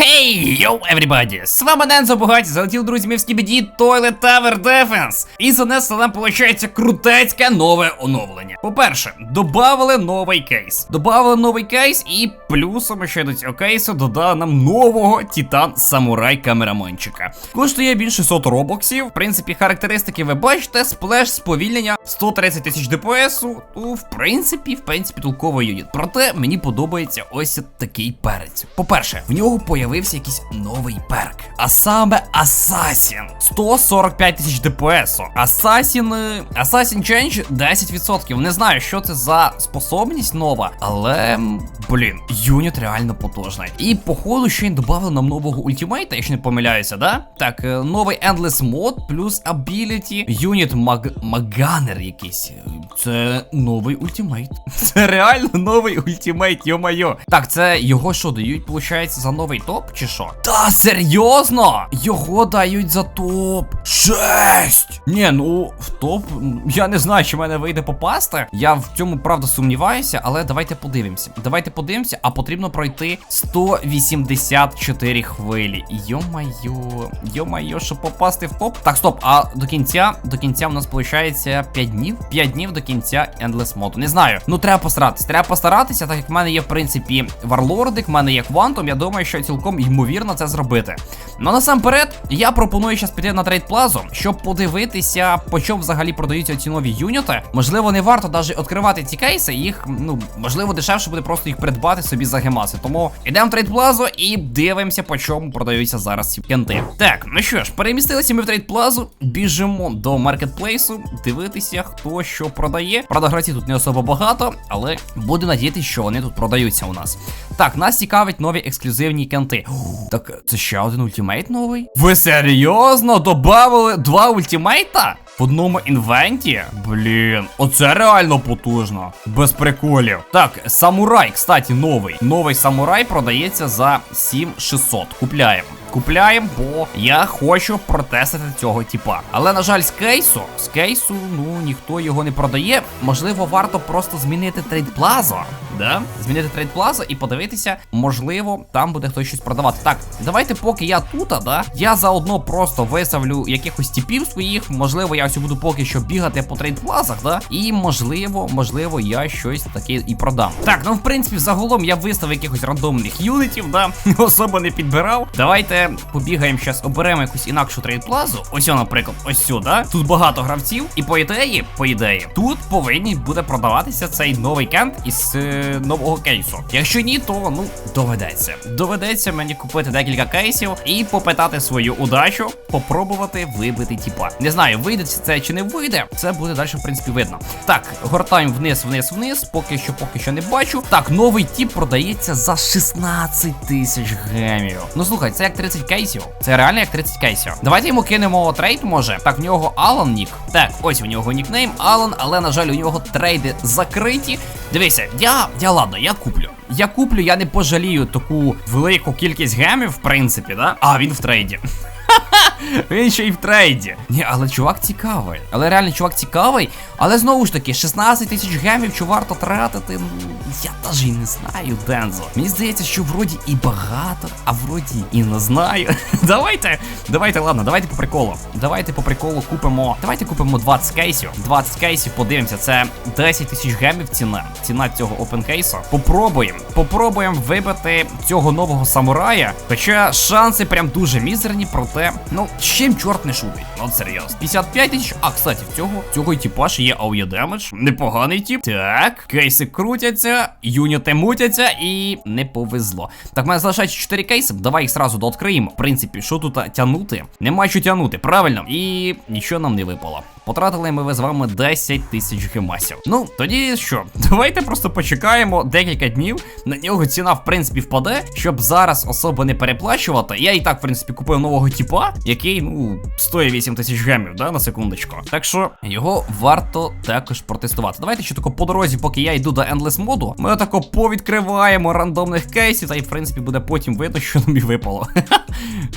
Хей, йоу, everybody! З вами Нензо Бугаті, залетів, друзі, ми в скібіді Toilet Tower Defense. І занесли нам, виходить, крутецьке нове оновлення. По-перше, додали новий кейс. Добавили новий кейс, і плюсом ще до цього кейсу додали нам нового Титан Самурай камераманчика. Коштує більше 100 робоксів. В принципі, характеристики ви бачите, сплеш сповільнення 130 тисяч ДПСу. Ну, в принципі, в принципі, толковий юніт. Проте мені подобається ось такий перець. По-перше, в нього появився якийсь новий перк. А саме Асасін. 145 тисяч ДПСу. Асасін. Асасін Change 10%. Не знаю, що це за способність нова, але блін, юніт реально потужний. І походу ще й додали нам нового ультимейта, якщо не помиляюся, да? Так, е, новий Endless Mode плюс Ability. Юніт Маг... Маганер якийсь. Це новий ультимейт. Це реально новий ультимейт, йо-майо. Так, це його що дають, виходить, за новий топ, чи що? Та серйозно? Його дають за топ. Шесть! Ні, ну в топ. Я не знаю, чи мене вийде попасти. Я в цьому правда сумніваюся, але давайте подивимося. Давайте подивимося, а потрібно пройти 184 хвилі. Йо-майо, йо-майо, щоб попасти в топ. Так, стоп, а до кінця, до кінця у нас виходить 5 днів. 5 днів до кінця Endless моду. Не знаю. Ну треба постаратися. Треба постаратися, так як в мене є, в принципі, варлордик, в мене є квантум. Я думаю, що цілком ймовірно це зробити. Ну насамперед, я пропоную зараз піти на трейд плазу, щоб подивитися, по чому взагалі продаються ці нові юніти. Можливо, не варто навіть відкривати ці кейси, їх, ну, можливо, дешевше буде просто їх придбати собі за гемаси. Тому йдемо в трейд плазу і дивимося, по чому продаються зараз ці кенти. Так, ну що ж, перемістилися ми в трейд плазу, біжимо до маркетплейсу, дивитися, хто що продає. Правда, гравців тут не особо багато, але буду надіятися, що вони тут продаються у нас. Так, нас цікавить нові ексклюзивні кенти. Так, це ще один ультимейт новий? Ви серйозно додали два ультимейта? В одному інвенті? Блін, оце реально потужно. Без приколів. Так, самурай, кстати, новий. Новий самурай продається за 7600. Купляємо. Купляємо, бо я хочу протестити цього типа. Але, на жаль, з кейсу, з кейсу, ну ніхто його не продає. Можливо, варто просто змінити трейд плазу. Да? Змінити трейд плазу і подивитися, можливо, там буде хтось щось продавати. Так, давайте, поки я тут, да, я заодно просто виставлю якихось типів своїх. Можливо, я ось буду поки що бігати по трейд плазах, да? І можливо, можливо, я щось таке і продам. Так, ну в принципі, загалом я виставив якихось рандомних юнітів, да, особо не підбирав. Давайте побігаємо зараз, оберемо якусь інакшу трейд плазу. Ось, наприклад, ось сюди. Тут багато гравців, і по ідеї, по ідеї, тут повинні буде продаватися цей новий кент із е, нового кейсу. Якщо ні, то ну доведеться. Доведеться мені купити декілька кейсів і попитати свою удачу, попробувати вибити тіпа. Не знаю, вийде це чи не вийде. Це буде далі, в принципі, видно. Так, гортаємо вниз, вниз, вниз. Поки що, поки що не бачу. Так, новий тіп продається за 16 тисяч гемів. Ну слухай, це як 30 кейсів. Це реально як 30 кейсів. Давайте йому кинемо трейд, може. Так, в нього Алан нік. Так, ось у нього нікнейм Алан, але на жаль, у нього трейди закриті. Дивися, я, я ладно, я куплю. Я куплю, я не пожалію таку велику кількість гемів, в принципі, да? А, він в трейді. Він ще й в трейді. Ні, але чувак цікавий. Але реально чувак цікавий. Але знову ж таки, 16 тисяч гемів, чи варто тратити? Ну, я навіть і не знаю, Дензо. Мені здається, що вроді і багато, а вроді і не знаю. давайте, давайте, ладно, давайте по приколу. Давайте по приколу купимо. Давайте купимо 20 кейсів. 20 кейсів, подивимося. Це 10 тисяч гемів ціна. Ціна цього опенкейсу. Попробуємо. Попробуємо вибити цього нового самурая. Хоча шанси прям дуже мізерні, проте, ну, з чим чорт не шутить. Ну, от серйозно. 55 тисяч. А, кстати, в цього, цього типаж є аує демедж. Непоганий тіп. Так, кейси крутяться, юніти мутяться і не повезло. Так, мене залишається 4 кейси. Давай їх сразу дооткриємо. В принципі, що тут тягнути? Нема що тягнути, правильно. І нічого нам не випало. Потратили ми з вами 10 тисяч гемасів. Ну, тоді що? Давайте просто почекаємо декілька днів. На нього ціна, в принципі, впаде, щоб зараз особо не переплачувати. Я і так, в принципі, купив нового типа, який, ну, стоїть 8 тисяч гемів, да, на секундочку. Так що його варто також протестувати. Давайте ще тако по дорозі, поки я йду до Endless моду, ми отако повідкриваємо рандомних кейсів, та й в принципі буде потім видно, що нам і випало.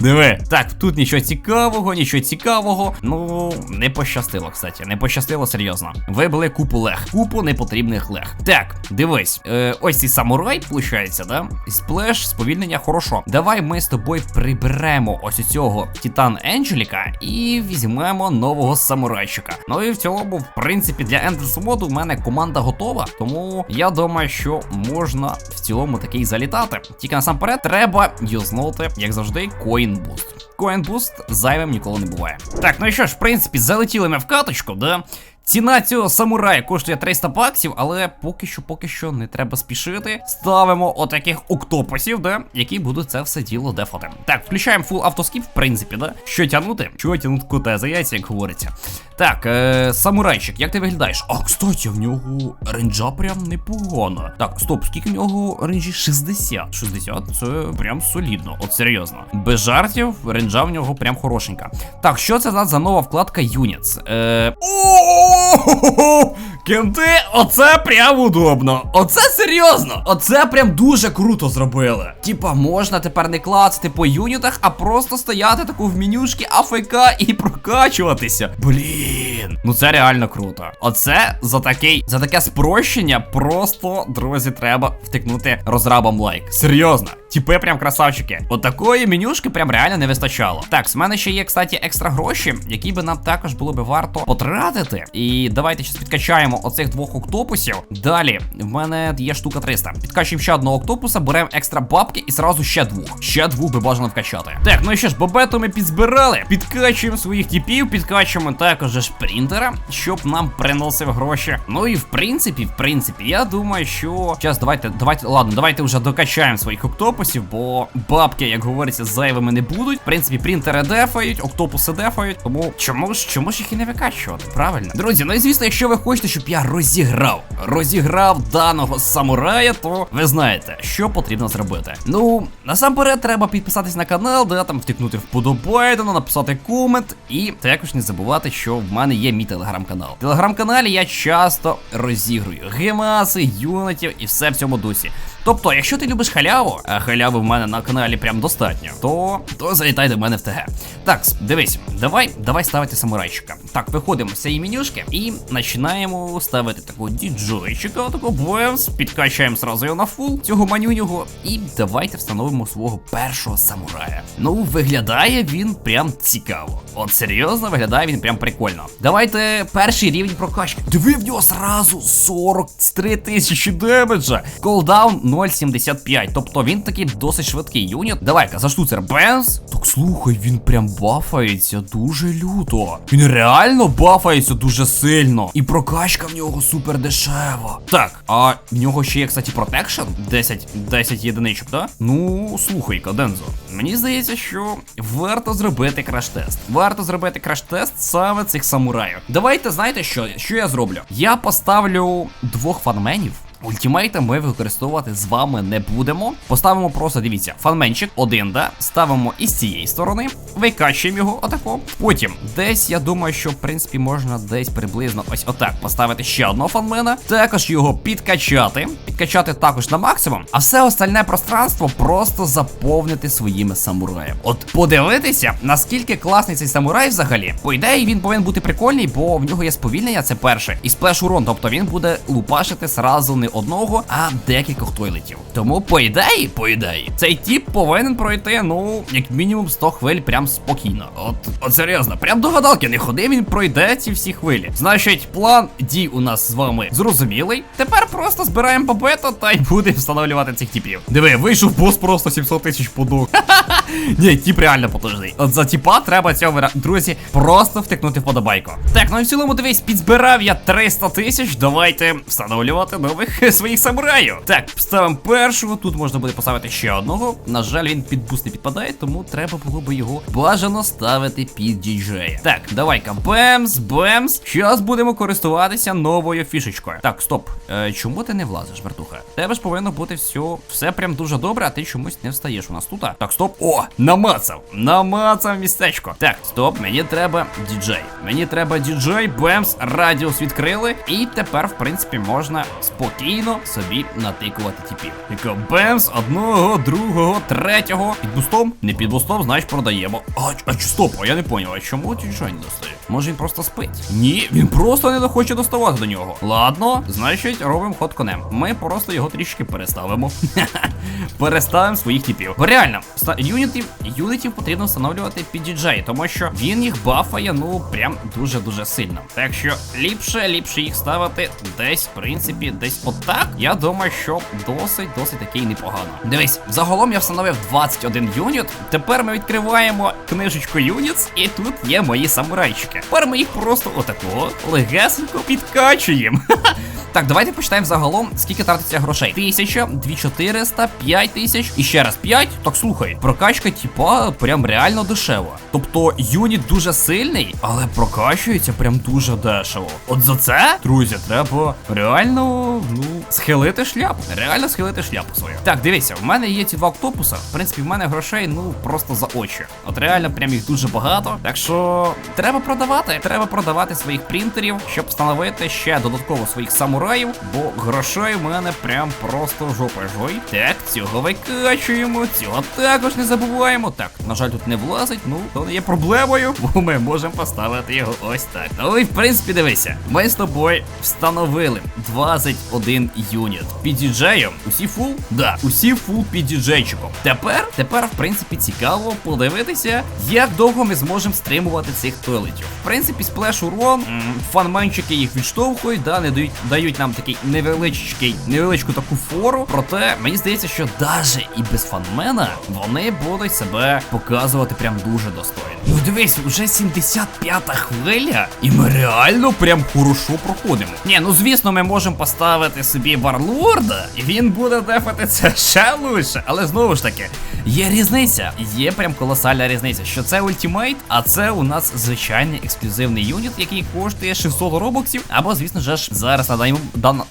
Диви. Так, тут нічого цікавого, нічого цікавого. Ну, не пощастило, кстати. Не пощастило серйозно. Вибили купу лег. Купу непотрібних лег. Так, дивись. Е, ось цей самурай, виходить, да? Сплеш, сповільнення, хорошо. Давай ми з тобою приберемо ось цього Титан Енджеліка і візьмемо нового самурайчика. Ну і в цілому, в принципі, для Endless моду в мене команда готова. Тому я думаю, що можна в цілому такий залітати. Тільки насамперед треба юзнути, як завжди, Coin Boost. Coin Boost зайвим ніколи не буває. Так, ну і що ж, в принципі, залетіли ми в каточку, да? Ціна цього самурая коштує 300 баксів, але поки що, поки що не треба спішити. Ставимо отаких октопусів, да, які будуть це все діло дефати. Так, включаємо фул автоскіп, в принципі, да. Що тягнути? Що тягнути коте за яйця, як говориться. Так, е, самурайчик, як ти виглядаєш? А, кстати, в нього ренджа прям непогано. Так, стоп, скільки в нього ренджі? 60. 60, це прям солідно, от серйозно. Без жартів, ренджа в нього прям хорошенька. Так, що це за нова вкладка Units? Е. О-о-о-о-о-о! Кенти, оце прям удобно. Оце серйозно. Оце прям дуже круто зробили. Типа, можна тепер не клацати по юнітах, а просто стояти таку в менюшки АФК і прокачуватися. Блін, ну це реально круто. Оце за такий, за таке спрощення просто, друзі, треба втикнути розрабам лайк. Серйозно. Тіпи прям красавчики. От такої менюшки прям реально не вистачало. Так, з мене ще є, кстати, екстра гроші, які би нам також було би варто потратити. І давайте щас підкачаємо оцих двох октопусів. Далі, в мене є штука 300. Підкачуємо ще одного октопуса, беремо екстра бабки і сразу ще двох. Ще двох би бажано вкачати. Так, ну і що ж, бобету ми підзбирали. Підкачуємо своїх типів, підкачуємо також ж принтера, щоб нам приносив гроші. Ну і в принципі, в принципі, я думаю, що. Зараз давайте, давайте, ладно, давайте вже докачаємо своїх октопусів, бо бабки, як говориться, зайвими не будуть. В принципі, принтери дефають, октопуси дефають. Тому чому ж чому ж їх і не викачувати? Правильно. Друзі, ну і звісно, якщо ви хочете, щоб я розіграв, розіграв даного самурая, то ви знаєте, що потрібно зробити. Ну, насамперед, треба підписатись на канал, де там втикнути вподобайдено, написати комент. І також не забувати, що в мене є мій телеграм-канал. В телеграм-каналі я часто розігрую гемаси, юнитів і все в цьому дусі. Тобто, якщо ти любиш халяву, а халяви в мене на каналі прям достатньо, то, то залітай до мене в ТГ. Так, дивись, давай, давай ставити самурайчика. Так, виходимо з цієї менюшки і починаємо ставити такого діджойчика, такого бемс, підкачаємо сразу його на фул, цього манюнього, і давайте встановимо свого першого самурая. Ну, виглядає він прям цікаво. От серйозно, виглядає він прям прикольно. Давайте перший рівень прокачки. Диви в нього сразу 43 тисячі демеджа. Колдаун 0,75. Тобто він такий досить швидкий юніт. Давай-ка, за штуцер Бенз. Так слухай, він прям бафається дуже люто. Він реально бафається дуже сильно. І прокачка в нього супер дешева. Так, а в нього ще є, кстати, протекшн 10, 10 єдиничок, да? Ну, слухай, Кадензо. Мені здається, що варто зробити краш-тест. Варто зробити краш-тест саме цих самураїв. Давайте знаєте що? Що я зроблю? Я поставлю двох фанменів. Ультімейта ми використовувати з вами не будемо. Поставимо просто, дивіться, фанменчик один, да? Ставимо із цієї сторони, викачуємо його отако. Потім, десь я думаю, що в принципі можна десь приблизно ось отак поставити ще одного фанмена. Також його підкачати. Підкачати також на максимум, а все остальне пространство просто заповнити своїми самураями. От подивитися, наскільки класний цей самурай взагалі. По ідеї, він повинен бути прикольний, бо в нього є сповільнення, це перше, і сплеш урон, тобто він буде лупашити сразу не одного, а декількох тойлетів. Тому, по ідеї, по ідеї, цей тіп повинен пройти, ну, як мінімум 100 хвиль прям спокійно. От, от серйозно, прям до гадалки не ходи, він пройде ці всі хвилі. Значить, план дій у нас з вами зрозумілий. Тепер просто збираємо побето та й будемо встановлювати цих типів. Диви, вийшов бос просто 700 тисяч подок. Ні, тіп реально потужний. От за тіпа треба цього. Друзі, просто втикнути вподобайку. Так, ну і в цілому дивись, підзбирав я 300 тисяч. Давайте встановлювати нових своїх самураїв. Так, ставимо першого. Тут можна буде поставити ще одного. На жаль, він під буст не підпадає, тому треба було би його бажано ставити під діджея. Так, давай-ка, бемс, бемс. Зараз будемо користуватися новою фішечкою. Так, стоп. Е, чому ти не влазиш, вертуха? Тебе ж повинно бути все, все прям дуже добре, а ти чомусь не встаєш у нас тут. Так, стоп. О, намацав. Намацав містечко. Так, стоп, мені треба діджей. Мені треба діджей, бемс, радіус відкрили. І тепер, в принципі, можна спокійно собі натикувати типів. Яка бемс, одного, другого, третього. Під бустом? Не під бустом, значить продаємо. А, а стоп, а я не поняв, а чому тіджай не достає? Може він просто спить? Ні, він просто не хоче доставати до нього. Ладно, значить, робимо ход конем. Ми просто його трішки переставимо. Переставимо своїх типів. Реально, ста- юнітів, юнітів потрібно встановлювати під діджей, тому що він їх бафає, ну прям дуже-дуже сильно. Так що ліпше, ліпше їх ставити десь, в принципі, десь отак. Я думаю, що досить, досить такий непогано. Дивись, загалом я встановив 21 юніт. Тепер ми відкриваємо книжечку Юніц, і тут є мої самурайчики. Тепер ми їх просто отакого легесенько підкачуємо. Так, давайте почитаємо загалом, скільки тратиться грошей. Тисяча, дві чотириста, п'ять тисяч і ще раз п'ять. Так слухай, прокачка, типа, прям реально дешева. Тобто юніт дуже сильний, але прокачується прям дуже дешево. От за це, друзі, треба реально, ну, схилити шляпу. Реально схилити шляпу свою. Так, дивіться, в мене є ці два октопуса. В принципі, в мене грошей, ну, просто за очі. От реально, прям їх дуже багато. Так що треба продавати. Треба продавати своїх принтерів, щоб встановити ще додатково своїх самураїв, бо грошей в мене прям просто жопа жой. Так, цього викачуємо, цього також не забуваємо. Так, на жаль, тут не влазить, ну, то не є проблемою, бо ми можемо поставити його ось так. Ну і в принципі, дивися, ми з тобою встановили 21 юніт. Під діджеєм усі фул? Да, усі фул під діджейчиком. Тепер, тепер, в принципі, цікаво подивитися, як довго ми зможемо стримувати цих тойлетів. В принципі, сплеш урон, фанменчики їх відштовхують, да, не дають, дають нам такий невеличкий, невеличку таку фору. Проте мені здається, що навіть і без фанмена вони будуть себе показувати прям дуже достойно. Ну дивись, вже 75-та хвиля, і ми реально прям хорошо проходимо. Ні, ну звісно, ми можемо поставити собі варлорда, і він буде дефати ще лучше. Але знову ж таки, є різниця. Є прям колосальна різниця, що це ультимейт, а це у нас звичайний ексклюзивний юніт, який коштує 600 робоксів. Або, звісно ж, зараз на даний, дан-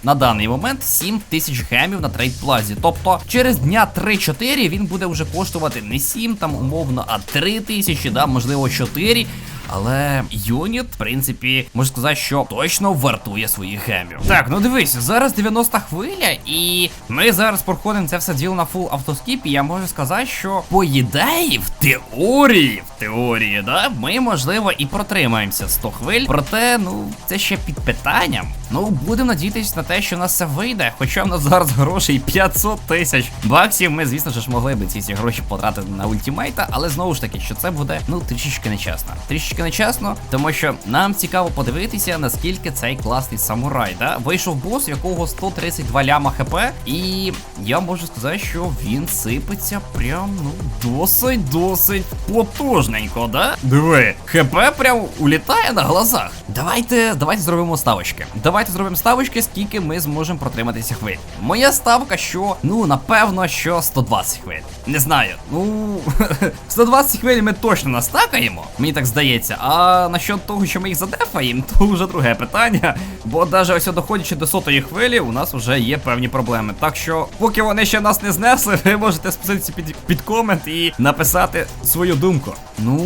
на даний момент 7 тисяч гемів на трейд плазі. Тобто через дня 3-4 він буде вже коштувати не 7 там умовно, а 3 тисячі, да, можливо, 4. Але юніт, в принципі, можу сказати, що точно вартує своїх гемів. Так, ну дивись, зараз 90 хвиля, і ми зараз проходимо це все діло на фул автоскіп, і я можу сказати, що по ідеї, в теорії, в теорії, да, ми можливо і протримаємося 100 хвиль. Проте, ну, це ще під питанням. Ну, будемо надіятися на те, що в нас це вийде. Хоча в нас зараз грошей 500 тисяч баксів. Ми, звісно ж, могли би ці всі гроші потратити на ультимейта, але знову ж таки, що це буде ну трішечки нечесно. Трішечки нечесно, тому що нам цікаво подивитися, наскільки цей класний самурай. Да? Вийшов бос, в якого 132 ляма хп, і я можу сказати, що він сипеться прям ну досить досить потужненько, да? Диви, хп прям улітає на глазах. Давайте, давайте зробимо ставочки. Давайте зробимо ставочки, скільки ми зможемо протриматися хвиль. Моя ставка, що ну напевно, що 120 хвиль. Не знаю. Ну 120 хвиль ми точно настакаємо, мені так здається. А насчет того, що ми їх задефаємо, то вже друге питання. Бо навіть ось доходячи до сотої хвилі, у нас вже є певні проблеми. Так що, поки вони ще нас не знесли, ви можете спуститися під, під комент і написати свою думку. Ну,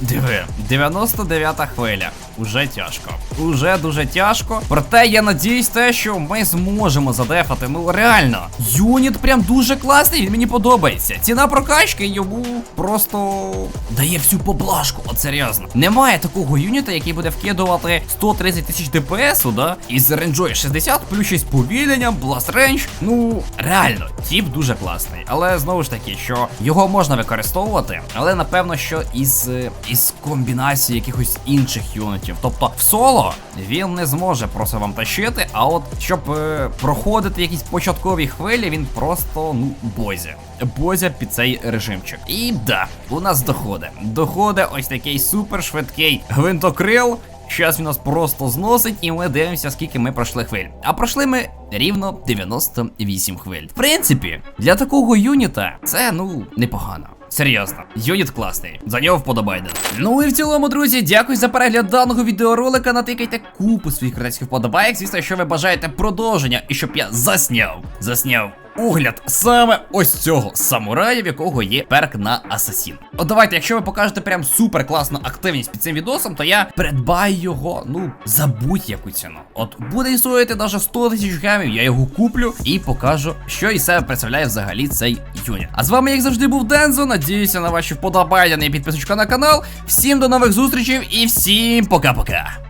диви, 99-та хвиля. Уже тяжко. Уже дуже тяжко. Проте я надіюсь те, що ми зможемо задефати. Ну реально, юніт прям дуже класний, він мені подобається. Ціна прокачки йому просто дає всю поблажку. От серйозно. Немає такого юніта, який буде вкидувати 130 тисяч ДПСу, да? Із ренджою 60, плюс ще й з повільненням, бласт рейндж. Ну, реально, тіп дуже класний. Але знову ж таки, що його можна використовувати, але напевно, що із, із комбінації якихось інших юнітів. Тобто в соло він не зможе просто вам тащити, а от щоб е, проходити якісь початкові хвилі, він просто ну бозя. Бозя під цей режимчик. І да, у нас доходить. Доходить ось такий супер швидкий гвинтокрил. Щас він нас просто зносить, і ми дивимося, скільки ми пройшли хвиль. А пройшли ми рівно 98 хвиль. В принципі, для такого юніта це ну непогано. Серйозно, юніт класний, за нього вподобайде. Ну і в цілому, друзі, дякую за перегляд даного відеоролика. Натикайте купу своїх крадецьких вподобайок. Звісно, якщо ви бажаєте продовження і щоб я засняв, засняв огляд саме ось цього самурая, в якого є перк на асасін. От давайте, якщо ви покажете прям супер класну активність під цим відосом, то я придбаю його, ну, за будь-яку ціну. От буде стоїти навіть 100 тисяч гемів, я його куплю і покажу, що із себе представляє взагалі цей юніт. А з вами, як завжди, був Дензо. Надіюся на ваші вподобання і підписочка на канал. Всім до нових зустрічей і всім пока-пока.